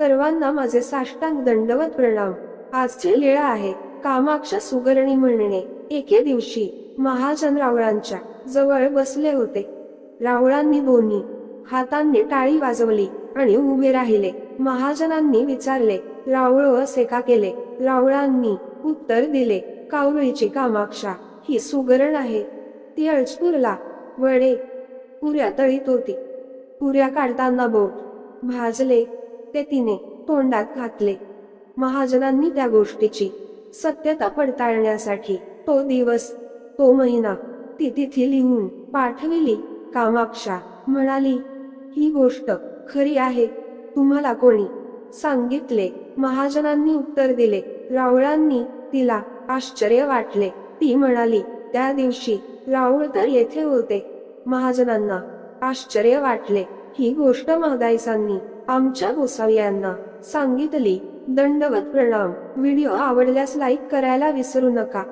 सर्वांना माझे साष्टांग दंडवत प्रणाम. आजची लीळा आहे कामाक्ष सुगरणी म्हणणे. एके दिवशी महाजन रावळांच्या जवळ बसले होते. रावळांनी दोन्ही हातांनी टाळी वाजवली आणि उभे राहिले. महाजनांनी विचारले रावळ असे का केले? रावळांनी उत्तर दिले कावळीची कामाक्षा ही सुगरण आहे. ती अळजपूरला वडे पुऱ्या तळीत होती. पुऱ्या काढताना बोट भाजले. ते तिने तोंडात घातले. महाजनांनी त्या गोष्टीची सत्यता पडताळण्यासाठी तो दिवस तो महिना ती तिथी लिहून पाठविली. कामाक्षा म्हणाली ही गोष्ट खरी आहे. तुम्हाला कोणी सांगितले? महाजनांनी उत्तर दिले. रावळांनी तिला आश्चर्य वाटले. ती म्हणाली त्या दिवशी राऊळ तर येथे होते. महाजनांना आश्चर्य वाटले. ही गोष्ट महादायसांनी आमच्या गोसावी यांना सांगितली. दंडवत प्रणाम. व्हिडिओ आवडल्यास लाईक करायला विसरू नका.